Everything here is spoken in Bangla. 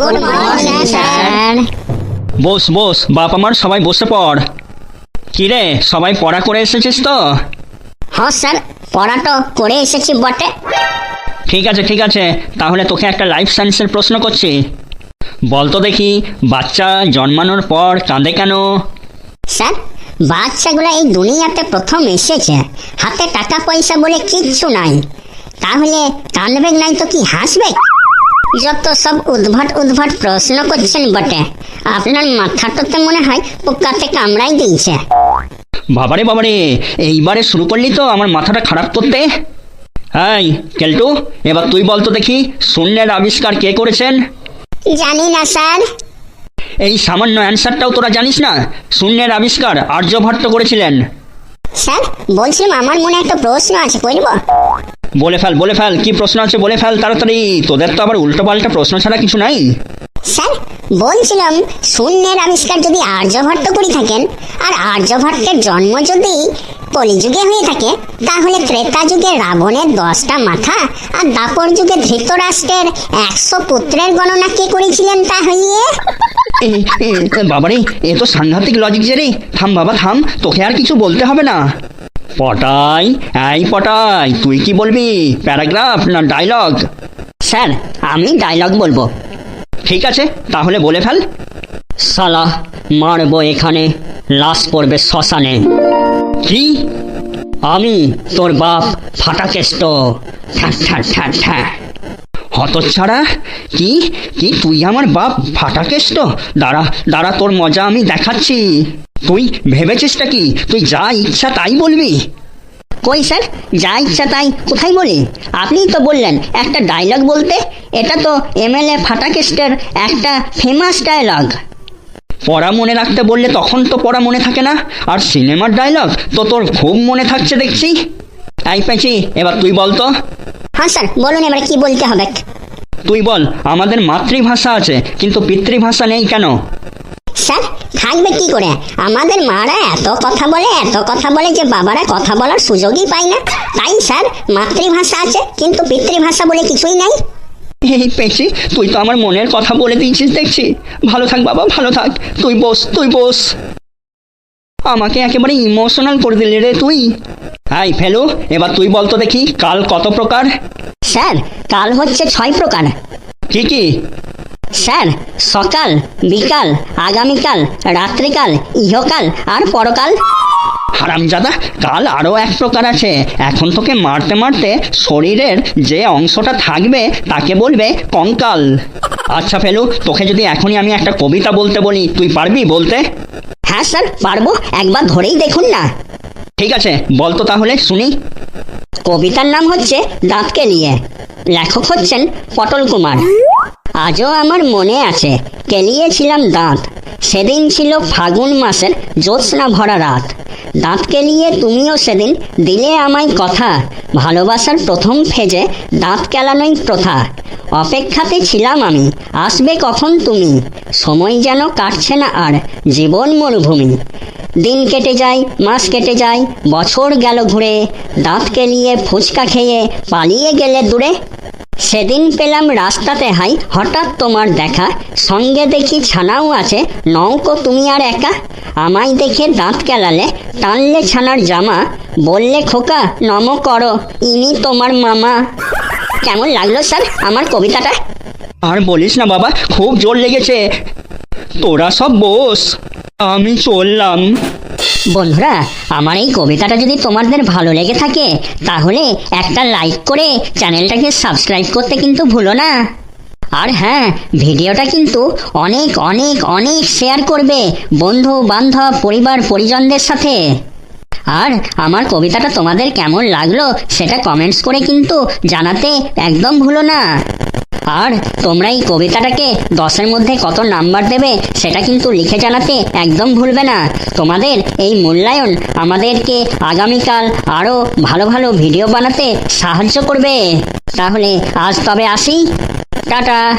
গুড মর্নিং স্যার বস বস বাপ আমার সবাই বসে পড়। কিরে সবাই পড়া করে এসেছিস তো? হ্যাঁ স্যার পড়া তো করে এসেছি বটে। ঠিক আছে ঠিক আছে তাহলে তোকে একটা লাইফ সায়েন্সের প্রশ্ন করছি। বল তো দেখি বাচ্চা জন্মানোর পর কাঁদে কেন? স্যার বাচ্চাগুলো এই দুনিয়াতে প্রথম এসেছে। হাতে টাকা পয়সা বলে কিচ্ছু নাই। তাহলে কাঁদবে নাই তো কি হাসবে? যত সব উদ্ভট উদ্ভট প্রশ্ন করছেন বটে। আপনার মাথাটাতে মনে হয় পোকাতে কামড়াই দিয়েছে। বাবারে বাবারে এইবারে শুরু করলি তো আমার মাথাটা খারাপ করতে। এই কেলটু এবার তুই বল তো দেখি শূন্যের আবিষ্কার কে করেছেন? জানি না স্যার। এই সামান্য অ্যান্সারটাও তোরা জানিস না? শূন্যের আবিষ্কার আর্যভট্ট করেছিলেন। স্যার বলছিলাম আমার মনে একটা প্রশ্ন আছে বলব বলে ফেল বলে ফেল কি প্রশ্ন আছে বলে ফেল তাড়াতাড়ি। তোদের তো আবার উল্টো পাল্টা প্রশ্ন ছাড়া কিছু নাই। স্যার বলছিলাম শূন্যের আবিষ্কার যদি আর্যভট্ট করে থাকেন আর আর্যভট্টের জন্ম যদি কলিযুগে হয়ে থাকে তাহলে ত্রেতা যুগে রাবণের দশটা মাথা আর দাপর যুগে ধৃতরাষ্ট্রের একশো পুত্রের গণনা কে করেছিলেন এ, এ, বাবারে এ তো সাংঘাতিক লজিক যে রে। থাম বাবা থাম তোকে আর কিছু বলতে হবে না। পটাই এই পটাই তুই কি বলবি? প্যারাগ্রাফ না ডায়লগ? স্যার আমি ডায়লগ বলব। ঠিক আছে তাহলে বলে ফেল। সালা মারবো এখানে লাশ পড়বে শ্মশানে। কি? আমি তোর বাপ ফাটাকেষ্ট। হতচ্ছাড়া কি? কি তুই আমার বাপ ফাটাকেষ্ট দাঁড়া দাঁড়া তোর মজা আমি দেখাচ্ছি। তুই ভেবেছিসটা কি? তুই যা ইচ্ছা তাই বলবি? কই স্যার? যা ইচ্ছা তাই কোথায় বলি? আপনিই তো বললেন একটা ডায়লগ বলতে। এটা তো এমএলএ ফাটাকেস্টের একটা ফেমাস ডায়লগ পড়া মনে রাখতে বললে তখন তো পড়া মনে থাকে না। আর সিনেমার ডায়লগ তো তোর খুব মনে থাকছে দেখছি। তাই পেঁচি এবার তুই বল তো। হ্যাঁ স্যার বলুন এবার কি বলতে হবে? তুই বল আমাদের মাতৃভাষা আছে কিন্তু পিতৃভাষা নেই কেন? স্যার থাকবে কি করে? আমাদের মারা এত কথা বলে এত কথা বলে যে বাবারা কথা বলার সুযোগই পায় না। তাই স্যার মাতৃভাষা আছে কিন্তু পিতৃভাষা বলে কিছুই নাই। এই পেঁচি তুই তো আমার মনের কথা বলে দিয়েছিস দেখছি। ভালো থাক বাবা ভালো থাক। তুই বস তুই বস। আমাকে একেবারে ইমোশনাল করে দিলি রে তুই। হাই ফেলু এবার তুই বলতো দেখি কাল কত প্রকার? স্যার কাল হচ্ছে ছয় প্রকার। কি কি? স্যার সকাল বিকাল আগামীকাল রাত্রিকাল ইহকাল আর পরকাল। হারামজাদা কাল আরও এক প্রকার আছে। এখন তোকে মারতে মারতে শরীরের যে অংশটা থাকবে তাকে বলবে কঙ্কাল। আচ্ছা ফেলু তোকে যদি এখনই আমি একটা কবিতা বলতে বলি তুই পারবি বলতে? হ্যাঁ স্যার পারব। একবার ধরেই দেখুন না। ঠিক আছে বলতো তাহলে, শুনি। কবিতার নাম হচ্ছে দাঁতকে নিয়ে। লেখক হচ্ছেন পটল কুমার। আজও আমার মনে আছে, কেলিয়েছিলাম দাঁত। সেদিন ছিল ফাগুন মাসের জ্যোৎস্না ভরা রাত। দাঁত কেলিয়ে তুমিও সেদিন দিলে আমায় কথা। ভালোবাসার প্রথম ফেজে দাঁত কেলানোই প্রথা। অপেক্ষাতে ছিলাম আমি, আসবে কখন তুমি? সময় যেন কাটছে না আর, জীবন মরুভূমি। দিন কেটে যায়, মাস কেটে যায়, বছর গেল ঘুরে দাঁত কেলিয়ে ফুচকা খেয়ে পালিয়ে গেলে দূরে। সেদিন পেলাম রাস্তাতে হাই, হঠাৎ তোমার দেখা, সঙ্গে দেখি ছানাও আছে, নৌকো তুমি আর একা। আমায় দেখে দাঁত কেলালে, টানলে ছানার জামা, বললে, খোকা, নম করো, ইনি তোমার মামা। কেমন লাগল স্যার আমার কবিতাটা? আর বলিস না বাবা, খুব জোর লেগেছে। তোরা সব বস। আমি চললাম। বন্ধুরা, আমার এই কবিতাটা যদি তোমাদের ভালো লেগে থাকে, তাহলে একটা লাইক করে চ্যানেলটাকে সাবস্ক্রাইব করতে কিন্তু ভুলো না। আর হ্যাঁ ভিডিওটা কিন্তু অনেক অনেক অনেক শেয়ার করবে বন্ধু, বান্ধব, পরিবার, পরিজনদের সাথে। আর আমার কবিতাটা তোমাদের কেমন লাগল, সেটা কমেন্টস করে কিন্তু জানাতে একদম ভুলো না। আর তোমরা এই কবিতাটাকে দশের মধ্যে কত নাম্বার দেবে, সেটা কিন্তু লিখে জানাতে একদম ভুলবে না। তোমাদের এই মূল্যায়ন আমাদেরকে আগামীকাল আরও ভালো ভালো ভিডিও বানাতে সাহায্য করবে। তাহলে আজ তবে আসি। টাটা।